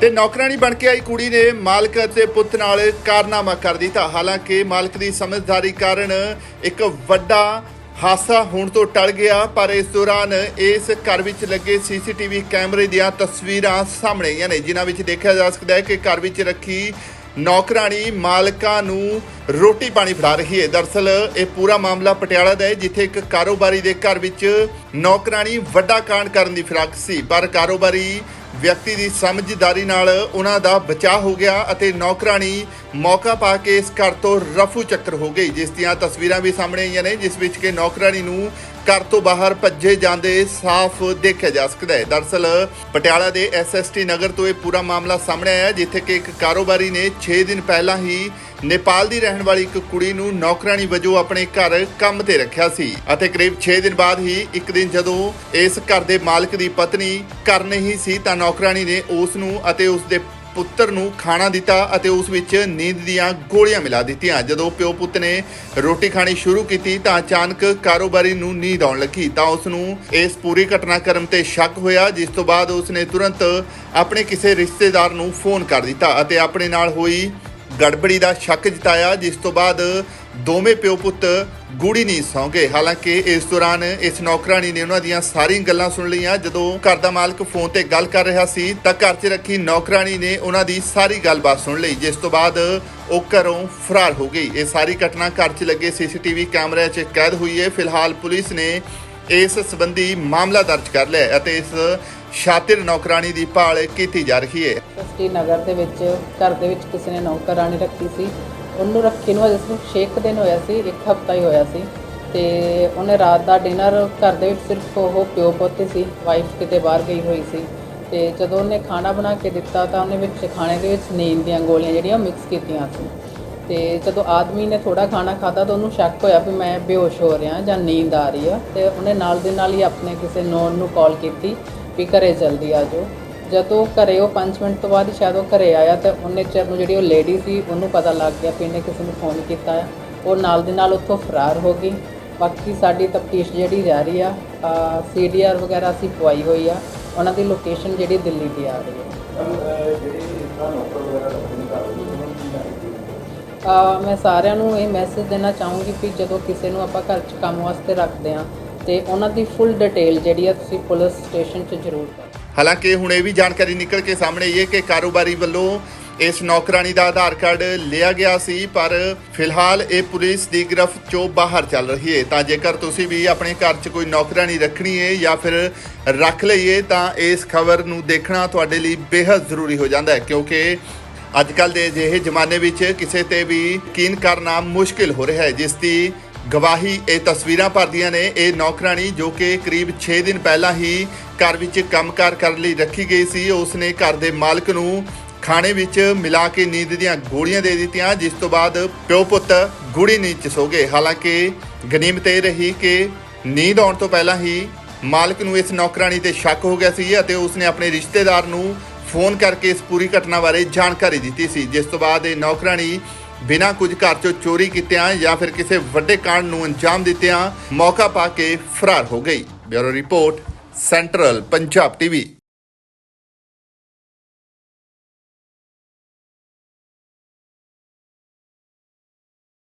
ਤੇ ਨੌਕਰਾਨੀ ਬਣ ਕੇ ਆਈ ਕੁੜੀ ਨੇ ਮਾਲਕ ਅਤੇ ਪੁੱਤ ਨਾਲ ਕਾਰਨਾਮਾ ਕਰ ਦਿੱਤਾ। ਹਾਲਾਂਕਿ ਮਾਲਕ ਦੀ ਸਮਝਦਾਰੀ ਕਾਰਨ ਇੱਕ ਵੱਡਾ ਹਾਦਸਾ ਹੋਣ ਤੋਂ ਟਲ ਗਿਆ, ਪਰ ਇਸ ਦੌਰਾਨ ਇਸ ਘਰ ਵਿੱਚ ਲੱਗੇ ਸੀਸੀਟੀਵੀ ਕੈਮਰੇ ਦੀਆਂ ਤਸਵੀਰਾਂ ਸਾਹਮਣੇ ਆਈਆਂ ਨੇ, ਜਿਨ੍ਹਾਂ ਵਿੱਚ ਦੇਖਿਆ ਜਾ ਸਕਦਾ ਹੈ ਕਿ ਘਰ ਵਿੱਚ ਰੱਖੀ ਨੌਕਰਾਨੀ ਮਾਲਕਾਂ ਨੂੰ ਰੋਟੀ ਪਾਣੀ ਫੜਾ ਰਹੀ ਹੈ। ਦਰਸਲ ਇਹ ਪੂਰਾ ਮਾਮਲਾ ਪਟਿਆਲਾ ਦਾ ਹੈ, ਜਿੱਥੇ ਇੱਕ ਕਾਰੋਬਾਰੀ ਦੇ ਘਰ ਵਿੱਚ ਨੌਕਰਾਨੀ ਵੱਡਾ ਕਾਂਡ ਕਰਨ ਦੀ ਫਿਰਾਕ ਸੀ, ਪਰ ਕਾਰੋਬਾਰੀ ਵਿਅਕਤੀ ਦੀ ਸਮਝਦਾਰੀ ਨਾਲ ਉਹਨਾਂ ਦਾ ਬਚਾਅ ਹੋ ਗਿਆ ਅਤੇ ਨੌਕਰਾਨੀ ਮੌਕਾ ਪਾ ਕੇ ਇਸ ਘਰ ਤੋਂ ਰਫੂ ਚੱਕਰ ਹੋ ਗਈ, ਜਿਸ ਦੀਆਂ ਤਸਵੀਰਾਂ ਵੀ ਸਾਹਮਣੇ ਆਈਆਂ ਨੇ, ਜਿਸ ਵਿੱਚ ਕਿ ਨੌਕਰਾਨੀ ਨੂੰ ਘਰ ਤੋਂ ਬਾਹਰ ਭੱਜੇ ਜਾਂਦੇ ਸਾਫ਼ ਦੇਖਿਆ ਜਾ ਸਕਦਾ ਹੈ। ਦਰਸਲ, ਪਟਿਆਲਾ ਦੇ ਐਸਐਸਟੀ ਨਗਰ ਤੋਂ ਇਹ ਪੂਰਾ ਮਾਮਲਾ ਸਾਹਮਣੇ ਆਇਆ, ਜਿੱਥੇ ਕਿ ਇੱਕ ਕਾਰੋਬਾਰੀ ਨੇ 6 ਦਿਨ ਪਹਿਲਾਂ ਹੀ ਨੇਪਾਲ ਦੀ ਰਹਿਣ ਵਾਲੀ ਇੱਕ ਕੁੜੀ ਨੂੰ ਨੌਕਰਾਨੀ ਵਜੋਂ ਆਪਣੇ ਘਰ ਕੰਮ ਤੇ ਰੱਖਿਆ ਸੀ ਅਤੇ ਕਰੀਬ 6 ਦਿਨ ਬਾਅਦ ਹੀ ਇੱਕ ਦਿਨ ਜਦੋਂ ਇਸ ਘਰ ਦੇ ਮਾਲਕ ਦੀ ਪਤਨੀ ਘਰ ਨਹੀਂ ਸੀ ਤਾਂ ਨੌਕਰਾਨੀ ਨੇ ਉਸ ਨੂੰ ਅਤੇ ਉਸ ਦੇ ਪੁੱਤਰ ਨੂੰ ਖਾਣਾ ਦਿੱਤਾ ਅਤੇ ਉਸ ਵਿੱਚ ਨੀਂਦ ਦੀਆਂ ਗੋਲੀਆਂ ਮਿਲਾ ਦਿੱਤੀਆਂ। ਜਦੋਂ ਪਿਓ ਪੁੱਤ ਨੇ ਰੋਟੀ ਖਾਣੀ ਸ਼ੁਰੂ ਕੀਤੀ ਤਾਂ ਅਚਾਨਕ ਕਾਰੋਬਾਰੀ ਨੂੰ ਨੀਂਦ ਆਉਣ ਲੱਗੀ ਤਾਂ ਉਸ ਨੂੰ ਇਸ ਪੂਰੀ ਘਟਨਾਕ੍ਰਮ ਤੇ ਸ਼ੱਕ ਹੋਇਆ, ਜਿਸ ਤੋਂ ਬਾਅਦ ਉਸ ਨੇ ਤੁਰੰਤ ਆਪਣੇ ਕਿਸੇ ਰਿਸ਼ਤੇਦਾਰ ਨੂੰ ਫੋਨ ਕਰ ਦਿੱਤਾ ਅਤੇ ਆਪਣੇ ਨਾਲ ਹੋਈ ਗੜਬੜੀ ਦਾ ਸ਼ੱਕ ਜਤਾਇਆ, ਜਿਸ ਤੋਂ ਬਾਅਦ ਦੋਵੇਂ ਪਿਓ ਪੁੱਤ ਗੂੜੀ ਨਹੀਂ ਸੌਂ ਗਏ। ਹਾਲਾਂਕਿ ਇਸ ਦੌਰਾਨ ਇਸ ਨੌਕਰਾਨੀ ਨੇ ਉਹਨਾਂ ਦੀਆਂ ਸਾਰੀਆਂ ਗੱਲਾਂ ਸੁਣ ਲਈਆਂ। ਜਦੋਂ ਘਰ ਦਾ ਮਾਲਕ ਫੋਨ ਤੇ ਗੱਲ ਕਰ ਰਿਹਾ ਸੀ, ਤਾਂ ਘਰ 'ਚ ਰੱਖੀ ਨੌਕਰਾਨੀ ਨੇ ਉਹਨਾਂ ਦੀ ਸਾਰੀ ਗੱਲਬਾਤ ਸੁਣ ਲਈ, ਜਿਸ ਤੋਂ ਬਾਅਦ ਉਹ ਘਰੋਂ ਫਰਾਰ ਹੋ ਗਈ। ਇਹ ਸਾਰੀ ਘਟਨਾ ਘਰ 'ਚ ਲੱਗੇ ਸੀਸੀਟੀਵੀ ਕੈਮਰਿਆਂ 'ਚ ਕੈਦ ਹੋਈ ਹੈ। ਫਿਲਹਾਲ ਪੁਲਿਸ ਨੇ ਇਸ ਸੰਬੰਧੀ ਮਾਮਲਾ ਦਰਜ ਕਰ ਲਿਆ ਅਤੇ ਇਸ ਸ਼ਾਤਿਰ ਨੌਕਰਾਨੀ ਦੀ ਭਾਲ ਕੀਤੀ ਜਾ ਰਹੀ ਹੈ। ਸਸਤੀ ਨਗਰ ਦੇ ਵਿੱਚ, ਘਰ ਦੇ ਵਿੱਚ ਕਿਸੇ ਨੇ ਨੌਕਰਾਨੀ ਰੱਖੀ ਸੀ। ਉਹਨੂੰ ਰੱਖੀ ਨੂੰ ਅਜੇ ਸਿਰਫ ਛੇ ਕੁ ਦਿਨ ਹੋਇਆ ਸੀ, ਇੱਕ ਹਫਤਾ ਹੀ ਹੋਇਆ ਸੀ। ਤੇ ਉਹਨੇ ਰਾਤ ਦਾ ਡਿਨਰ ਘਰ ਦੇ ਵਿੱਚ ਸਿਰਫ ਉਹ ਪਿਓ ਪੁੱਤ ਸੀ, ਵਾਈਫ ਕਿਤੇ ਬਾਹਰ ਗਈ ਹੋਈ ਸੀ। ਤੇ ਜਦੋਂ ਉਹਨੇ ਖਾਣਾ ਬਣਾ ਕੇ ਦਿੱਤਾ ਤਾਂ ਉਹਨੇ ਵਿੱਚ ਖਾਣੇ ਦੇ ਵਿੱਚ ਨੀਂਦ ਦੀਆਂ ਗੋਲੀਆਂ ਜਿਹੜੀਆਂ ਮਿਕਸ ਕੀਤੀਆਂ ਸੀ। ਤੇ ਜਦੋਂ ਆਦਮੀ ਨੇ ਥੋੜਾ ਖਾਣਾ ਖਾਧਾ ਤਾਂ ਉਹਨੂੰ ਸ਼ੱਕ ਹੋਇਆ ਵੀ ਮੈਂ ਬੇਹੋਸ਼ ਹੋ ਰਿਹਾ ਜਾਂ ਨੀਂਦ ਆ ਰਹੀ ਆ। ਤੇ ਉਹਨੇ ਨਾਲ ਦੇ ਨਾਲ ਹੀ ਆਪਣੇ ਕਿਸੇ ਨੋਨ ਨੂੰ ਕਾਲ ਕੀਤੀ ਵੀ ਘਰੇ ਜਲਦੀ ਆ ਜਾਓ। ਜਦੋਂ ਘਰੇ, ਉਹ 5 ਮਿੰਟ ਤੋਂ ਬਾਅਦ ਹੀ ਸ਼ਾਇਦ ਉਹ ਘਰੇ ਆਇਆ ਤਾਂ ਉਹਨੇ ਚਿਰ ਨੂੰ ਜਿਹੜੀ ਉਹ ਲੇਡੀ ਸੀ, ਉਹਨੂੰ ਪਤਾ ਲੱਗ ਗਿਆ ਵੀ ਇਹਨੇ ਕਿਸੇ ਨੂੰ ਫੋਨ ਕੀਤਾ ਆ। ਉਹ ਨਾਲ ਦੇ ਨਾਲ ਉੱਥੋਂ ਫਰਾਰ ਹੋ ਗਈ। ਬਾਕੀ ਸਾਡੀ ਤਫਤੀਸ਼ ਜਿਹੜੀ ਜਾ ਰਹੀ ਆ ਸੀਡੀਆਰ ਵਗੈਰਾ ਅਸੀਂ ਪਵਾਈ ਹੋਈ ਆ। ਉਹਨਾਂ ਦੀ ਲੋਕੇਸ਼ਨ ਜਿਹੜੀ ਦਿੱਲੀ ਦੀ ਆ ਰਹੀ ਹੈ ਮੈਂ ਸਾਰਿਆਂ ਨੂੰ ਇਹ ਮੈਸੇਜ ਦੇਣਾ ਚਾਹੂੰਗੀ ਕਿ ਜਦੋਂ ਕਿਸੇ ਨੂੰ ਆਪਾਂ ਘਰ 'ਚ ਕੰਮ ਵਾਸਤੇ ਰੱਖਦੇ ਆ ਤੇ ਉਹਨਾਂ ਦੀ ਫੁੱਲ ਡਿਟੇਲ ਜਿਹੜੀ ਆ ਤੁਸੀਂ ਪੁਲਿਸ ਸਟੇਸ਼ਨ 'ਚ ਜ਼ਰੂਰ ਕਰੋ ਹਾਲਾਂਕਿ ਹੁਣ ਇਹ ਵੀ ਜਾਣਕਾਰੀ ਨਿਕਲ ਕੇ ਸਾਹਮਣੇ ਆਈ ਹੈ ਕਿ ਕਾਰੋਬਾਰੀ ਵੱਲੋਂ ਇਸ ਨੌਕਰਾਨੀ ਦਾ ਆਧਾਰ ਕਾਰਡ ਲਿਆ ਗਿਆ ਸੀ, ਪਰ ਫਿਲਹਾਲ ਇਹ ਪੁਲਿਸ ਦੀ ਗ੍ਰਿਫਤ ਚੋਂ ਬਾਹਰ ਚੱਲ ਰਹੀ ਹੈ। ਤਾਂ ਜੇਕਰ ਤੁਸੀਂ ਵੀ ਆਪਣੇ ਘਰ 'ਚ ਕੋਈ ਨੌਕਰਾਨੀ ਰੱਖਣੀ ਹੈ ਜਾਂ ਫਿਰ ਰੱਖ ਲਈਏ, ਤਾਂ ਇਸ ਖਬਰ ਨੂੰ ਦੇਖਣਾ ਤੁਹਾਡੇ ਲਈ ਬੇहद ਜ਼ਰੂਰੀ ਹੋ ਜਾਂਦਾ ਹੈ, ਕਿਉਂਕਿ ਅੱਜ ਕੱਲ ਦੇ ਅਜਿਹੇ ਜ਼ਮਾਨੇ ਵਿੱਚ ਕਿਸੇ ਤੇ ਵੀ ਯਕੀਨ ਕਰਨਾ ਮੁਸ਼ਕਿਲ ਹੋ ਰਿਹਾ ਹੈ, ਜਿਸ ਦੀ ਗਵਾਹੀ, ਇਹ ਤਸਵੀਰਾਂ ਭਰਦੀਆਂ ਨੇ ਇਹ ਨੌਕਰਾਨੀ ਜੋ ਕਿ ਕਰੀਬ 6 ਦਿਨ ਪਹਿਲਾਂ ਹੀ ਘਰ ਵਿੱਚ ਕੰਮਕਾਰ ਕਰਨ ਲਈ ਰੱਖੀ ਗਈ ਸੀ। ਉਸ ਨੇ ਘਰ ਦੇ ਮਾਲਕ ਨੂੰ ਖਾਣੇ ਵਿੱਚ ਮਿਲਾ ਕੇ ਨੀਂਦ ਦੀਆਂ ਗੋਲੀਆਂ ਦੇ ਦਿੱਤੀਆਂ, ਜਿਸ ਤੋਂ ਬਾਅਦ ਪਿਓ ਪੁੱਤ ਗੁੜੀ ਨੀਂਦ 'ਚ ਸੋ ਗਏ। ਹਾਲਾਂਕਿ ਗਨੀਮਤ ਇਹ ਰਹੀ ਕਿ ਨੀਂਦ ਆਉਣ ਤੋਂ ਪਹਿਲਾਂ ਹੀ ਮਾਲਕ ਨੂੰ ਇਸ ਨੌਕਰਾਨੀ ਤੇ ਸ਼ੱਕ ਹੋ ਗਿਆ ਸੀ ਅਤੇ ਉਸਨੇ ਆਪਣੇ ਰਿਸ਼ਤੇਦਾਰ ਨੂੰ ਫੋਨ ਕਰਕੇ ਇਸ ਪੂਰੀ ਘਟਨਾ ਬਾਰੇ ਜਾਣਕਾਰੀ ਦਿੱਤੀ ਸੀ, ਜਿਸ ਤੋਂ ਬਾਅਦ ਇਹ ਨੌਕਰਾਨੀ ਬਿਨਾਂ ਕੁਝ ਘਰ ਚੋਂ ਚੋਰੀ ਕੀਤਿਆਂ ਜਾਂ ਫਿਰ ਕਿਸੇ ਵੱਡੇ ਕਾਂਡ ਨੂੰ ਅੰਜਾਮ ਦਿੱਤਿਆਂ ਮੌਕਾ ਪਾ ਕੇ ਫਰਾਰ ਹੋ ਗਈ। Bureau report, central Punjab TV.